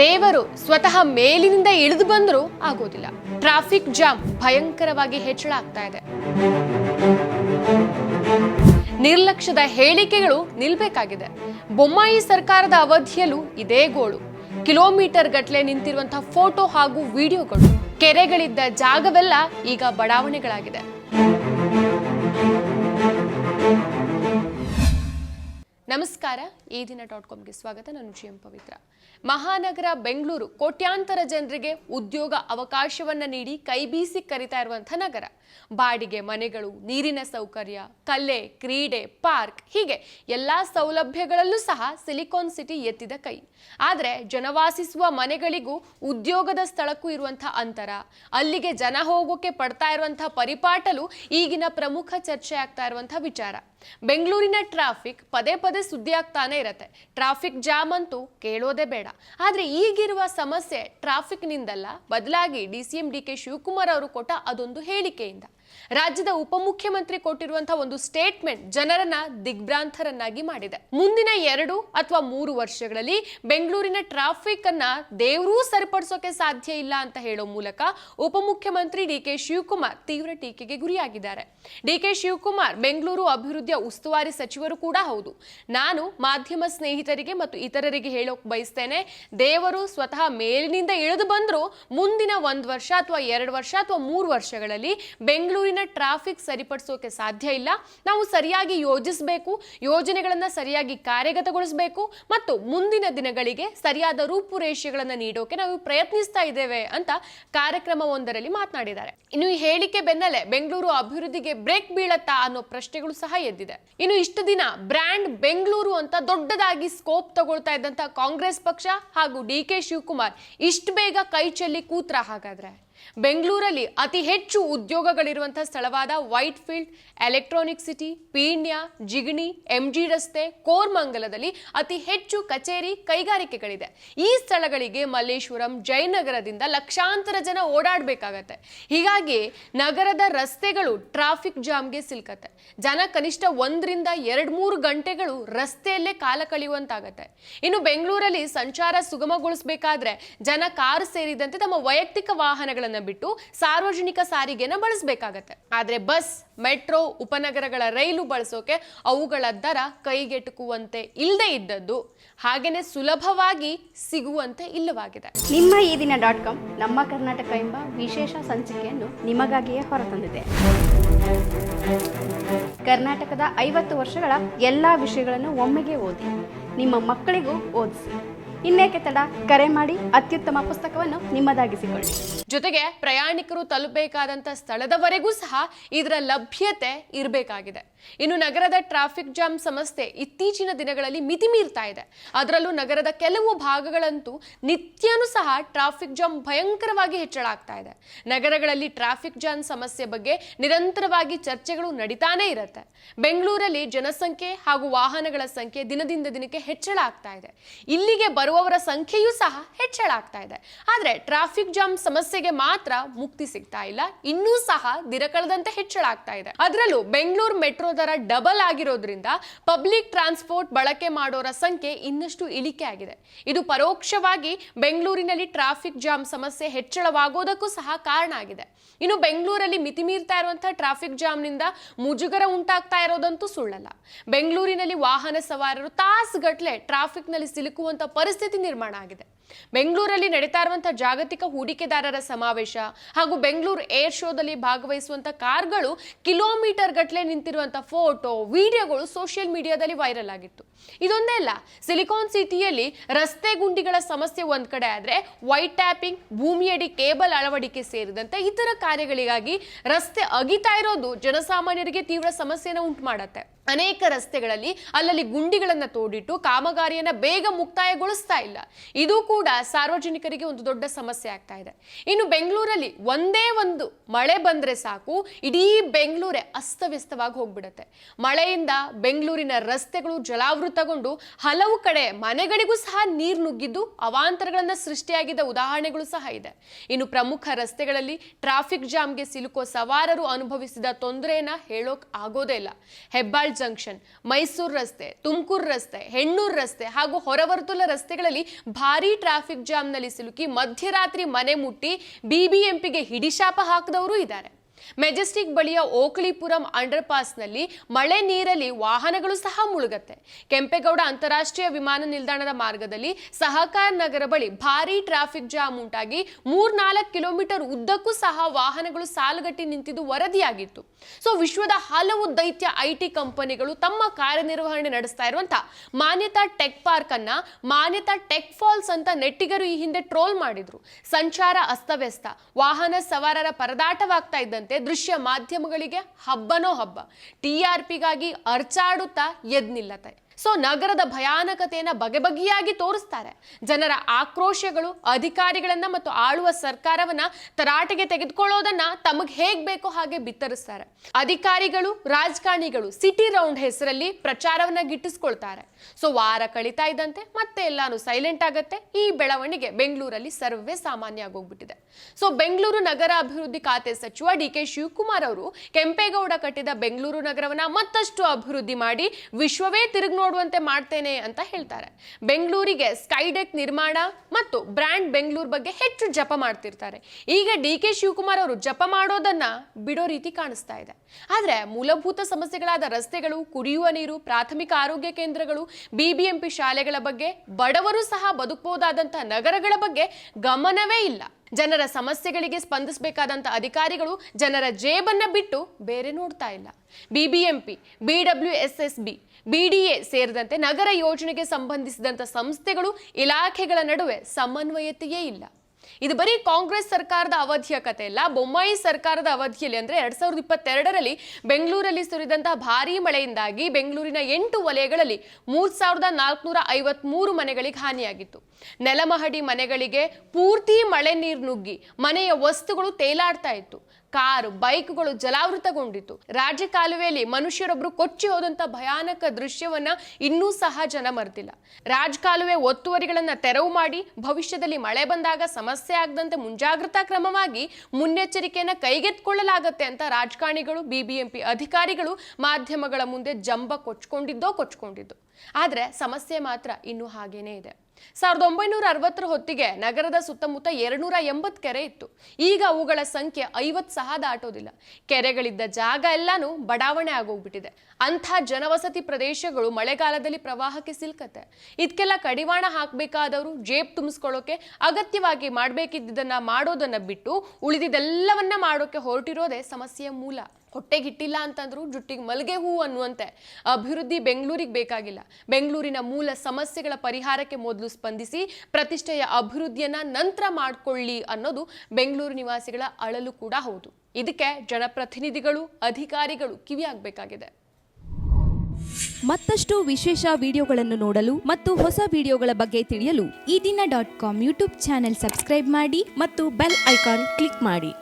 ದೇವರು ಸ್ವತಃ ಮೇಲಿನಿಂದ ಇಳಿದು ಬಂದರೂ ಆಗೋದಿಲ್ಲ ಟ್ರಾಫಿಕ್ ಜಾಮ್ ಭಯಂಕರವಾಗಿ ಹೆಚ್ಚಳ ಆಗ್ತಾ ಇದೆ. ನಿರ್ಲಕ್ಷ್ಯದ ಹೇಳಿಕೆಗಳು ನಿಲ್ಬೇಕಾಗಿದೆ. ಬೊಮ್ಮಾಯಿ ಸರ್ಕಾರದ ಅವಧಿಯಲ್ಲೂ ಇದೇ ಗೋಳು. ಕಿಲೋಮೀಟರ್ ಗಟ್ಟಲೆ ನಿಂತಿರುವಂತಹ ಫೋಟೋ ಹಾಗೂ ವಿಡಿಯೋಗಳು, ಕೆರೆಗಳಿದ್ದ ಜಾಗವೆಲ್ಲ ಈಗ ಬಡಾವಣೆಗಳಾಗಿದೆ. ನಮಸ್ಕಾರ, ಈ ದಿನ ಡಾಟ್ ಕಾಮ್ಗೆ ಸ್ವಾಗತ. ನಾನು ಜಿ ಎಂ ಪವಿತ್ರ. ಮಹಾನಗರ ಬೆಂಗಳೂರು ಕೋಟ್ಯಾಂತರ ಜನರಿಗೆ ಉದ್ಯೋಗ ಅವಕಾಶವನ್ನ ನೀಡಿ ಕೈಬೀಸಿ ಕರಿತಾ ಇರುವಂಥ ನಗರ. ಬಾಡಿಗೆ ಮನೆಗಳು, ನೀರಿನ ಸೌಕರ್ಯ, ಕಲೆ, ಕ್ರೀಡೆ, ಪಾರ್ಕ್ ಹೀಗೆ ಎಲ್ಲಾ ಸೌಲಭ್ಯಗಳಲ್ಲೂ ಸಹ ಸಿಲಿಕಾನ್ ಸಿಟಿ ಎತ್ತಿದ ಕೈ. ಆದರೆ ಜನವಾಸಿಸುವ ಮನೆಗಳಿಗೂ ಉದ್ಯೋಗದ ಸ್ಥಳಕ್ಕೂ ಇರುವಂಥ ಅಂತರ, ಅಲ್ಲಿಗೆ ಜನ ಹೋಗೋಕೆ ಪಡ್ತಾ ಇರುವಂಥ ಪರಿಪಾಟಲು ಈಗಿನ ಪ್ರಮುಖ ಚರ್ಚೆ ಆಗ್ತಾ ಇರುವಂಥ ವಿಚಾರ. ಬೆಂಗಳೂರಿನ ಟ್ರಾಫಿಕ್ ಪದೇ ಪದೇ ಸುದ್ದಿ ಆಗ್ತಾನೆ ಇರತ್ತೆ. ಟ್ರಾಫಿಕ್ ಜಾಮ್ ಅಂತೂ ಕೇಳೋದೇ ಬೇಡ. ಆದರೆ ಈಗಿರುವ ಸಮಸ್ಯೆ ಟ್ರಾಫಿಕ್ನಿಂದಲ್ಲ. ಬದಲಾಗಿ D C M D K Shivakumar ಅವರು ಕೊಟ್ಟ ಅದೊಂದು ಹೇಳಿಕೆಯಿಂದ. ರಾಜ್ಯದ ಉಪಮುಖ್ಯಮಂತ್ರಿ ಕೊಟ್ಟಿರುವಂತಹ ಒಂದು ಸ್ಟೇಟ್ಮೆಂಟ್ ಜನರನ್ನ ದಿಗ್ಭ್ರಾಂತರನ್ನಾಗಿ ಮಾಡಿದೆ. ಮುಂದಿನ ಎರಡು ಅಥವಾ ಮೂರು ವರ್ಷಗಳಲ್ಲಿ ಬೆಂಗಳೂರಿನ ಟ್ರಾಫಿಕ್ ಅನ್ನ ದೇವರೂ ಸರಿಪಡಿಸೋಕೆ ಸಾಧ್ಯ ಇಲ್ಲ ಅಂತ ಹೇಳೋ ಮೂಲಕ ಉಪಮುಖ್ಯಮಂತ್ರಿ ಡಿ ಕೆ ಶಿವಕುಮಾರ್ ತೀವ್ರ ಟೀಕೆಗೆ ಗುರಿಯಾಗಿದ್ದಾರೆ. ಡಿ ಕೆ ಶಿವಕುಮಾರ್ ಬೆಂಗಳೂರು ಅಭಿವೃದ್ಧಿಯ ಉಸ್ತುವಾರಿ ಸಚಿವರು ಕೂಡ ಹೌದು. ನಾನು ಮಾಧ್ಯಮ ಸ್ನೇಹಿತರಿಗೆ ಮತ್ತು ಇತರರಿಗೆ ಹೇಳೋಕ್ ಬಯಸ್ತೇನೆ, ದೇವರು ಸ್ವತಃ ಮೇಲಿನಿಂದ ಇಳಿದು ಬಂದ್ರು ಮುಂದಿನ ಒಂದು ವರ್ಷ ಅಥವಾ ಎರಡು ವರ್ಷ ಅಥವಾ ಮೂರು ವರ್ಷಗಳಲ್ಲಿ ಬೆಂಗಳೂರಿನ ಟ್ರಾಫಿಕ್ ಸರಿಪಡಿಸೋಕೆ ಸಾಧ್ಯ ಇಲ್ಲ. ನಾವು ಸರಿಯಾಗಿ ಯೋಜಿಸಬೇಕು, ಯೋಜನೆಗಳನ್ನು ಸರಿಯಾಗಿ ಕಾರ್ಯಗತಗೊಳಿಸಬೇಕು ಮತ್ತು ಮುಂದಿನ ದಿನಗಳಿಗೆ ಸರಿಯಾದ ರೂಪುರೇಷೆಗಳನ್ನು ನೀಡೋಕೆ ನಾವು ಪ್ರಯತ್ನಿಸ್ತಾ ಇದ್ದೇವೆ ಅಂತ ಕಾರ್ಯಕ್ರಮವೊಂದರಲ್ಲಿ ಮಾತನಾಡಿದ್ದಾರೆ. ಇನ್ನು ಈ ಹೇಳಿಕೆ ಬೆನ್ನಲ್ಲೇ ಬೆಂಗಳೂರು ಅಭಿವೃದ್ಧಿಗೆ ಬ್ರೇಕ್ ಬೀಳತ್ತಾ ಅನ್ನೋ ಪ್ರಶ್ನೆಗಳು ಸಹ ಎದ್ದಿದೆ. ಇನ್ನು ಇಷ್ಟು ದಿನ ಬ್ರ್ಯಾಂಡ್ ಬೆಂಗಳೂರು ಅಂತ ದೊಡ್ಡದಾಗಿ ಸ್ಕೋಪ್ ತಗೊಳ್ತಾ ಇದ್ದಂತಹ ಕಾಂಗ್ರೆಸ್ ಪಕ್ಷ ಹಾಗೂ ಡಿ ಕೆ ಶಿವಕುಮಾರ್ ಇಷ್ಟು ಬೇಗ ಕೈ ಚೆಲ್ಲಿ ಕೂತ್ರ ಹಾಗಾದ್ರೆ? ಬೆಂಗಳೂರಲ್ಲಿ ಅತಿ ಹೆಚ್ಚು ಉದ್ಯೋಗಗಳಿರುವಂತಹ ಸ್ಥಳವಾದ Whitefield Electronic City, Peenya, Jigani, M G ರಸ್ತೆ, ಕೋರ್ಮಂಗಲದಲ್ಲಿ ಅತಿ ಹೆಚ್ಚು ಕಚೇರಿ ಕೈಗಾರಿಕೆಗಳಿದೆ. ಈ ಸ್ಥಳಗಳಿಗೆ ಮಲ್ಲೇಶ್ವರಂ, ಜಯನಗರದಿಂದ ಲಕ್ಷಾಂತರ ಜನ ಓಡಾಡಬೇಕಾಗತ್ತೆ. ಹೀಗಾಗಿ ನಗರದ ರಸ್ತೆಗಳು ಟ್ರಾಫಿಕ್ ಜಾಮ್ಗೆ ಸಿಲ್ಕತ್ತೆ. ಜನ ಕನಿಷ್ಠ ಒಂದರಿಂದ ಎರಡು ಮೂರು ಗಂಟೆಗಳು ರಸ್ತೆಯಲ್ಲೇ ಕಾಲ ಕಳೆಯುವಂತಾಗತ್ತೆ. ಇನ್ನು ಬೆಂಗಳೂರಲ್ಲಿ ಸಂಚಾರ ಸುಗಮಗೊಳಿಸಬೇಕಾದ್ರೆ ಜನ ಕಾರು ಸೇರಿದಂತೆ ತಮ್ಮ ವೈಯಕ್ತಿಕ ವಾಹನಗಳನ್ನು ಬಿಟ್ಟು ಸಾರ್ವಜನಿಕ ಸಾರಿಗೆನ ಬಳಸಬೇಕಾಗತ್ತೆ. ಆದರೆ ಬಸ್, ಮೆಟ್ರೋ, ಉಪನಗರಗಳ ರೈಲು ಬಳಸೋಕೆ ಅವುಗಳ ದರ ಕೈಗೆಟುಕುವಂತೆ ಇಲ್ಲದೆ ಇದ್ದದ್ದು ಹಾಗೇನೆ ಸುಲಭವಾಗಿ ಸಿಗುವಂತೆ ಇಲ್ಲವಾಗಿದೆ. ನಿಮ್ಮ ಈ ದಿನ ಡಾಟ್ ಕಾಮ್, ನಮ್ಮ ಕರ್ನಾಟಕ ಎಂಬ ವಿಶೇಷ ಸಂಚಿಕೆಯನ್ನು ನಿಮಗಾಗಿಯೇ ಹೊರತಂದಿದೆ. ಕರ್ನಾಟಕದ ಐವತ್ತು ವರ್ಷಗಳ ಎಲ್ಲ ವಿಷಯಗಳನ್ನು ಒಮ್ಮೆಗೆ ಓದಿ, ನಿಮ್ಮ ಮಕ್ಕಳಿಗೂ ಓದಿಸಿ. ಇನ್ನೇಕೆ ತಡ? ಕರೆ ಮಾಡಿ ಅತ್ಯುತ್ತಮ ಪುಸ್ತಕವನ್ನು ನಿಮ್ಮದಾಗಿಸಿಕೊಳ್ಳಿ. ಜೊತೆಗೆ ಪ್ರಯಾಣಿಕರು ತಲುಪಬೇಕಾದಂತ ಸ್ಥಳದವರೆಗೂ ಸಹ ಇದರ ಲಭ್ಯತೆ ಇರಬೇಕಾಗಿದೆ. ಇನ್ನು ನಗರದ ಟ್ರಾಫಿಕ್ ಜಾಮ್ ಸಮಸ್ಯೆ ಇತ್ತೀಚಿನ ದಿನಗಳಲ್ಲಿ ಮಿತಿ ಮೀರ್ತಾ ಇದೆ. ಅದರಲ್ಲೂ ನಗರದ ಕೆಲವು ಭಾಗಗಳಂತೂ ನಿತ್ಯನೂ ಸಹ ಟ್ರಾಫಿಕ್ ಜಾಮ್ ಭಯಂಕರವಾಗಿ ಹೆಚ್ಚಳ ಆಗ್ತಾ ಇದೆ. ನಗರಗಳಲ್ಲಿ ಟ್ರಾಫಿಕ್ ಜಾಮ್ ಸಮಸ್ಯೆ ಬಗ್ಗೆ ನಿರಂತರವಾಗಿ ಚರ್ಚೆಗಳು ನಡೀತಾನೇ ಇರುತ್ತೆ. ಬೆಂಗಳೂರಲ್ಲಿ ಜನಸಂಖ್ಯೆ ಹಾಗೂ ವಾಹನಗಳ ಸಂಖ್ಯೆ ದಿನದಿಂದ ದಿನಕ್ಕೆ ಹೆಚ್ಚಳ ಆಗ್ತಾ ಇದೆ. ಇಲ್ಲಿಗೆ ಬರುವವರ ಸಂಖ್ಯೆಯೂ ಸಹ ಹೆಚ್ಚಳ ಆಗ್ತಾ ಇದೆ. ಆದರೆ ಟ್ರಾಫಿಕ್ ಜಾಮ್ ಸಮಸ್ಯೆಗೆ ಮಾತ್ರ ಮುಕ್ತಿ ಸಿಗ್ತಾ ಇಲ್ಲ. ಇನ್ನೂ ಸಹ ದಿನಕಳೆದಂತೆ ಹೆಚ್ಚಳ ಆಗ್ತಾ ಇದೆ. ಅದರಲ್ಲೂ ಬೆಂಗಳೂರು ಮೆಟ್ರೋ ದರ ಡಬಲ್ ಆಗಿರೋದ್ರಿಂದ ಪಬ್ಲಿಕ್ ಟ್ರಾನ್ಸ್ಪೋರ್ಟ್ ಬಳಕೆ ಮಾಡೋರ ಸಂಖ್ಯೆ ಇನ್ನಷ್ಟು ಇಳಿಕೆ ಆಗಿದೆ. ಇದು ಪರೋಕ್ಷವಾಗಿ ಬೆಂಗಳೂರಿನಲ್ಲಿ ಟ್ರಾಫಿಕ್ ಜಾಮ್ ಸಮಸ್ಯೆ ಹೆಚ್ಚಳವಾಗೋದಕ್ಕೂ ಸಹ ಕಾರಣ ಆಗಿದೆ. ಇನ್ನು ಬೆಂಗಳೂರಲ್ಲಿ ಮಿತಿ ಮೀರ್ತಾ ಇರುವಂತಹ ಟ್ರಾಫಿಕ್ ಜಾಮ್ನಿಂದ ಮುಜುಗರ ಉಂಟಾಗ್ತಾ ಇರೋದಂತೂ ಸುಳ್ಳಲ್ಲ. ಬೆಂಗಳೂರಿನಲ್ಲಿ ವಾಹನ ಸವಾರರು ತಾಸುಗಟ್ಟಲೆ ಟ್ರಾಫಿಕ್ನಲ್ಲಿ ಸಿಲುಕುವಂತ ಪರಿಸ್ಥಿತಿ ನಿರ್ಮಾಣ ಆಗಿದೆ. ಬೆಂಗಳೂರಲ್ಲಿ ನಡೀತಾ ಇರುವಂತಹ ಜಾಗತಿಕ ಹೂಡಿಕೆದಾರರ ಸಮಾವೇಶ ಹಾಗೂ ಬೆಂಗಳೂರು ಏರ್ ಶೋದಲ್ಲಿ ಭಾಗವಹಿಸುವಂತ ಕಾರ್ಗಳು ಕಿಲೋಮೀಟರ್ ಗಟ್ಟಲೆ ನಿಂತಿರುವಂತಹ ಫೋಟೋ, ವಿಡಿಯೋಗಳು ಸೋಷಿಯಲ್ ಮೀಡಿಯಾದಲ್ಲಿ ವೈರಲ್ ಆಗಿತ್ತು. ಇದೊಂದೇ ಅಲ್ಲ, ಸಿಲಿಕಾನ್ ಸಿಟಿಯಲ್ಲಿ ರಸ್ತೆ ಗುಂಡಿಗಳ ಸಮಸ್ಯೆ ಒಂದ್ ಕಡೆ ಆದ್ರೆ ವೈಟ್ ಟ್ಯಾಪಿಂಗ್ ಭೂಮಿಯಡಿ ಕೇಬಲ್ ಅಳವಡಿಕೆ ಸೇರಿದಂತೆ ಇತರ ಕಾರ್ಯಗಳಿಗಾಗಿ ರಸ್ತೆ ಅಗಿತಾ ಇರೋದು ಜನಸಾಮಾನ್ಯರಿಗೆ ತೀವ್ರ ಸಮಸ್ಯೆನ ಉಂಟು ಮಾಡತ್ತೆ ಅನೇಕ ರಸ್ತೆಗಳಲ್ಲಿ ಅಲ್ಲಲ್ಲಿ ಗುಂಡಿಗಳನ್ನ ತೋಡಿಟ್ಟು ಕಾಮಗಾರಿಯನ್ನ ಬೇಗ ಮುಕ್ತಾಯಗೊಳಿಸ್ತಾ ಇಲ್ಲ. ಇದು ಕೂಡ ಸಾರ್ವಜನಿಕರಿಗೆ ಒಂದು ದೊಡ್ಡ ಸಮಸ್ಯೆ ಆಗ್ತಾ ಇದೆ. ಇನ್ನು ಬೆಂಗಳೂರಲ್ಲಿ ಒಂದೇ ಒಂದು ಮಳೆ ಬಂದ್ರೆ ಸಾಕು, ಇಡೀ ಬೆಂಗಳೂರೇ ಅಸ್ತವ್ಯಸ್ತವಾಗಿ ಹೋಗ್ಬಿಡತ್ತೆ. ಮಳೆಯಿಂದ ಬೆಂಗಳೂರಿನ ರಸ್ತೆಗಳು ಜಲಾವೃತಗೊಂಡು ಹಲವು ಕಡೆ ಮನೆಗಳಿಗೂ ಸಹ ನೀರು ನುಗ್ಗಿದ್ದು ಅವಾಂತರಗಳನ್ನು ಸೃಷ್ಟಿಯಾಗಿದ್ದ ಉದಾಹರಣೆಗಳು ಸಹ ಇದೆ. ಇನ್ನು ಪ್ರಮುಖ ರಸ್ತೆಗಳಲ್ಲಿ ಟ್ರಾಫಿಕ್ ಜಾಮ್ಗೆ ಸಿಲುಕೋ ಸವಾರರು ಅನುಭವಿಸಿದ ತೊಂದರೆಯನ್ನ ಹೇಳೋಕ್ ಆಗೋದೇ ಇಲ್ಲ. ಹೆಬ್ಬಾಳ್ ಜಂಕ್ಷನ್, ಮೈಸೂರು ರಸ್ತೆ, ತುಮಕೂರು ರಸ್ತೆ, ಹೆಣ್ಣೂರು ರಸ್ತೆ ಹಾಗೂ ಹೊರವರ್ತುಲ ರಸ್ತೆಗಳಲ್ಲಿ ಭಾರೀ ಟ್ರಾಫಿಕ್ ಜಾಮ್ನಲ್ಲಿ ಸಿಲುಕಿ ಮಧ್ಯರಾತ್ರಿ ಮನೆ ಮುಟ್ಟಿ ಬಿಬಿಎಂಪಿಗೆ ಹಿಡಿಶಾಪ ಹಾಕಿದವರು ಇದ್ದಾರೆ. ಮೆಜೆಸ್ಟಿಕ್ ಬಳಿಯ ಓಕಳಿಪುರಂ ಅಂಡರ್ ಪಾಸ್ನಲ್ಲಿ ಮಳೆ ನೀರಲ್ಲಿ ವಾಹನಗಳು ಸಹ ಮುಳುಗತ್ತೆ. ಕೆಂಪೇಗೌಡ ಅಂತಾರಾಷ್ಟ್ರೀಯ ವಿಮಾನ ನಿಲ್ದಾಣದ ಮಾರ್ಗದಲ್ಲಿ ಸಹಕಾರ ನಗರ ಬಳಿ ಭಾರೀ ಟ್ರಾಫಿಕ್ ಜಾಮ್ ಉಂಟಾಗಿ ಮೂರ್ನಾಲ್ಕು ಕಿಲೋಮೀಟರ್ ಉದ್ದಕ್ಕೂ ಸಹ ವಾಹನಗಳು ಸಾಲುಗಟ್ಟಿ ನಿಂತಿದ್ದು ವರದಿಯಾಗಿತ್ತು. ಸೊ ವಿಶ್ವದ ಹಲವು ದೈತ್ಯ ಐ ಟಿ ಕಂಪನಿಗಳು ತಮ್ಮ ಕಾರ್ಯನಿರ್ವಹಣೆ ನಡೆಸ್ತಾ ಇರುವಂತಹ ಮಾನ್ಯತಾ ಟೆಕ್ ಪಾರ್ಕ್ ಅನ್ನ ಮಾನ್ಯತಾ ಟೆಕ್ ಫಾಲ್ಸ್ ಅಂತ ನೆಟ್ಟಿಗರು ಈ ಹಿಂದೆ ಟ್ರೋಲ್ ಮಾಡಿದ್ರು. ಸಂಚಾರ ಅಸ್ತವ್ಯಸ್ತ, ವಾಹನ ಸವಾರರ ಪರದಾಟವಾಗ್ತಾ ಇದ್ದಂತೆ ದೃಶ್ಯ ಮಾಧ್ಯಮಗಳಿಗೆ ಹಬ್ಬನೋ ಹಬ್ಬ. ಟಿ ಆರ್ ಪಿಗಾಗಿ ಅರ್ಚಾಡುತ್ತಾ ಎದ್ ಸೊ ನಗರದ ಭಯಾನಕತೆಯನ್ನ ಬಗೆ ಬಗೆಯಾಗಿ ತೋರಿಸ್ತಾರೆ. ಜನರ ಆಕ್ರೋಶಗಳು, ಅಧಿಕಾರಿಗಳನ್ನ ಮತ್ತು ಆಳುವ ಸರ್ಕಾರವನ್ನ ತರಾಟೆಗೆ ತೆಗೆದುಕೊಳ್ಳೋದನ್ನ ತಮಗೆ ಹೇಗ್ ಬೇಕೋ ಹಾಗೆ ಬಿತ್ತರಿಸ್ತಾರೆ. ಅಧಿಕಾರಿಗಳು, ರಾಜಕಾರಣಿಗಳು ಸಿಟಿ ರೌಂಡ್ ಹೆಸರಲ್ಲಿ ಪ್ರಚಾರವನ್ನ ಗಿಟ್ಟಿಸ್ಕೊಳ್ತಾರೆ. ಸೊ ವಾರ ಕಳೀತಾ ಇದ್ದಂತೆ ಮತ್ತೆ ಎಲ್ಲಾನು ಸೈಲೆಂಟ್ ಆಗತ್ತೆ. ಈ ಬೆಳವಣಿಗೆ ಬೆಂಗಳೂರಲ್ಲಿ ಸರ್ವೇ ಸಾಮಾನ್ಯ ಆಗೋಗ್ಬಿಟ್ಟಿದೆ ಸೊ ಬೆಂಗಳೂರು ನಗರ ಅಭಿವೃದ್ಧಿ ಖಾತೆ ಸಚಿವ ಡಿ ಕೆ ಶಿವಕುಮಾರ್ ಅವರು ಕೆಂಪೇಗೌಡ ಕಟ್ಟಿದ ಬೆಂಗಳೂರು ನಗರವನ್ನ ಮತ್ತಷ್ಟು ಅಭಿವೃದ್ಧಿ ಮಾಡಿ ವಿಶ್ವವೇ ತಿರುಗಿ ನೋಡುವಂತೆ ಮಾಡ್ತೇನೆ ಅಂತ ಹೇಳ್ತಾರೆ. ಬೆಂಗಳೂರಿಗೆ ಸ್ಕೈಡೆಕ್ ನಿರ್ಮಾಣ ಮತ್ತು ಬ್ರ್ಯಾಂಡ್ ಬೆಂಗಳೂರು ಬಗ್ಗೆ ಹೆಚ್ಚು ಜಪ ಮಾಡ್ತಿರ್ತಾರೆ. ಈಗ ಡಿ ಕೆ ಶಿವಕುಮಾರ್ ಅವರು ಜಪ ಮಾಡೋದನ್ನ ಬಿಡೋ ರೀತಿ ಕಾಣಿಸ್ತಾ ಇದೆ. ಆದರೆ ಮೂಲಭೂತ ಸಮಸ್ಯೆಗಳಾದ ರಸ್ತೆಗಳು, ಕುಡಿಯುವ ನೀರು, ಪ್ರಾಥಮಿಕ ಆರೋಗ್ಯ ಕೇಂದ್ರಗಳು ಬಿಬಿಎಂಪಿ ಶಾಲೆಗಳ ಬಗ್ಗೆ ಬಡವರು ಸಹ ಬದುಕಬಹುದಾದಂತಹ ನಗರಗಳ ಬಗ್ಗೆ ಗಮನವೇ ಇಲ್ಲ. ಜನರ ಸಮಸ್ಯೆಗಳಿಗೆ ಸ್ಪಂದಿಸಬೇಕಾದಂಥ ಅಧಿಕಾರಿಗಳು ಜನರ ಜೇಬನ್ನ ಬಿಟ್ಟು ಬೇರೆ ನೋಡ್ತಾ ಇಲ್ಲ. BBMP B W S S B BDA ಸೇರಿದಂತೆ ನಗರ ಯೋಜನೆಗೆ ಸಂಬಂಧಿಸಿದಂಥ ಸಂಸ್ಥೆಗಳು ಇಲಾಖೆಗಳ ನಡುವೆ ಸಮನ್ವಯತೆಯೇ ಇಲ್ಲ. ಇದು ಬರೀ ಕಾಂಗ್ರೆಸ್ ಸರ್ಕಾರದ ಅವಧಿಯ ಕತೆ ಇಲ್ಲ ಬೊಮ್ಮಾಯಿ ಸರ್ಕಾರದ ಅವಧಿಯಲ್ಲಿ ಅಂದ್ರೆ ಎರಡ್ ಸಾವಿರದ ಇಪ್ಪತ್ತೆರಡರಲ್ಲಿ ಬೆಂಗಳೂರಲ್ಲಿ ಸುರಿದಂತಹ ಭಾರೀ ಮಳೆಯಿಂದಾಗಿ ಬೆಂಗಳೂರಿನ ಎಂಟು ವಲಯಗಳಲ್ಲಿ ಮೂರ್ ಸಾವಿರದ ನಾಲ್ಕುನೂರ ಐವತ್ಮೂರು ಮನೆಗಳಿಗೆ ಹಾನಿಯಾಗಿತ್ತು. ನೆಲಮಹಡಿ ಮನೆಗಳಿಗೆ ಪೂರ್ತಿ ಮಳೆ ನೀರು ನುಗ್ಗಿ ಮನೆಯ ವಸ್ತುಗಳು ತೇಲಾಡ್ತಾ ಇತ್ತು. ಕಾರು, ಬೈಕ್ಗಳು ಜಲಾವೃತಗೊಂಡಿತ್ತು. ರಾಜ್ಯ ಕಾಲುವೆಯಲ್ಲಿ ಮನುಷ್ಯರೊಬ್ಬರು ಕೊಚ್ಚಿ ಹೋದಂತ ಭಯಾನಕ ದೃಶ್ಯವನ್ನ ಇನ್ನೂ ಸಹ ಜನ ಮರೆದಿಲ್ಲ. ರಾಜ್ ಕಾಲುವೆ ಒತ್ತುವರಿಗಳನ್ನ ತೆರವು ಮಾಡಿ ಭವಿಷ್ಯದಲ್ಲಿ ಮಳೆ ಬಂದಾಗ ಸಮಸ್ಯೆ ಆಗದಂತೆ ಮುಂಜಾಗ್ರತಾ ಕ್ರಮವಾಗಿ ಮುನ್ನೆಚ್ಚರಿಕೆಯನ್ನ ಕೈಗೆತ್ತಿಕೊಳ್ಳಲಾಗತ್ತೆ ಅಂತ ರಾಜಕಾರಣಿಗಳು, ಬಿಬಿಎಂಪಿ ಅಧಿಕಾರಿಗಳು ಮಾಧ್ಯಮಗಳ ಮುಂದೆ ಜಂಬ ಕೊಚ್ಕೊಂಡಿದ್ದೋ ಕೊಚ್ಕೊಂಡಿದ್ದು. ಆದ್ರೆ ಸಮಸ್ಯೆ ಮಾತ್ರ ಇನ್ನೂ ಹಾಗೇನೇ ಇದೆ. ಸಾವಿರದ ಒಂಬೈನೂರ ಅರವತ್ತರ ಹೊತ್ತಿಗೆ ನಗರದ ಸುತ್ತಮುತ್ತ ಎರಡ್ನೂರ ಎಂಬತ್ತು ಕೆರೆ ಇತ್ತು. ಈಗ ಅವುಗಳ ಸಂಖ್ಯೆ ಐವತ್ತು ಸಹ ದಾಟೋದಿಲ್ಲ. ಕೆರೆಗಳಿದ್ದ ಜಾಗ ಎಲ್ಲಾನು ಬಡಾವಣೆ ಆಗೋಗ್ಬಿಟ್ಟಿದೆ. ಅಂಥ ಜನವಸತಿ ಪ್ರದೇಶಗಳು ಮಳೆಗಾಲದಲ್ಲಿ ಪ್ರವಾಹಕ್ಕೆ ಸಿಲ್ಕತ್ತೆ. ಇದಕ್ಕೆಲ್ಲ ಕಡಿವಾಣ ಹಾಕಬೇಕಾದವರು ಜೇಬ್ ತುಂಬಿಸ್ಕೊಳ್ಳೋಕೆ, ಅಗತ್ಯವಾಗಿ ಮಾಡಬೇಕಿದ್ದನ್ನ ಮಾಡೋದನ್ನ ಬಿಟ್ಟು ಉಳಿದಿದ್ದೆಲ್ಲವನ್ನ ಮಾಡೋಕೆ ಹೊರಟಿರೋದೇ ಸಮಸ್ಯೆಯ ಮೂಲ. ಹೊಟ್ಟೆಗೆ ಹಿಟ್ಟಿಲ್ಲ ಅಂತಂದ್ರು ಜುಟ್ಟಿಗೆ ಮಲ್ಗೆ ಹೂ ಅನ್ನುವಂತೆ ಅಭಿವೃದ್ಧಿ ಬೆಂಗಳೂರಿಗೆ ಬೇಕಾಗಿಲ್ಲ. ಬೆಂಗಳೂರಿನ ಮೂಲ ಸಮಸ್ಯೆಗಳ ಪರಿಹಾರಕ್ಕೆ ಮೊದಲು ಸ್ಪಂದಿಸಿ ಪ್ರತಿಷ್ಠೆಯ ಅಭಿವೃದ್ಧಿಯನ್ನ ನಂತರ ಮಾಡಿಕೊಳ್ಳಿ ಅನ್ನೋದು ಬೆಂಗಳೂರು ನಿವಾಸಿಗಳ ಅಳಲು ಕೂಡ ಹೌದು. ಇದಕ್ಕೆ ಜನಪ್ರತಿನಿಧಿಗಳು, ಅಧಿಕಾರಿಗಳು ಕಿವಿಯಾಗಬೇಕಾಗಿದೆ ಮತ್ತಷ್ಟು ವಿಶೇಷ ವಿಡಿಯೋಗಳನ್ನು ನೋಡಲು ಮತ್ತು ಹೊಸ ವಿಡಿಯೋಗಳ ಬಗ್ಗೆ ತಿಳಿಯಲು Ee Dina dot com YouTube channel subscribe ಮಾಡಿ ಮತ್ತು ಬೆಲ್ ಐಕಾನ್ ಕ್ಲಿಕ್ ಮಾಡಿ.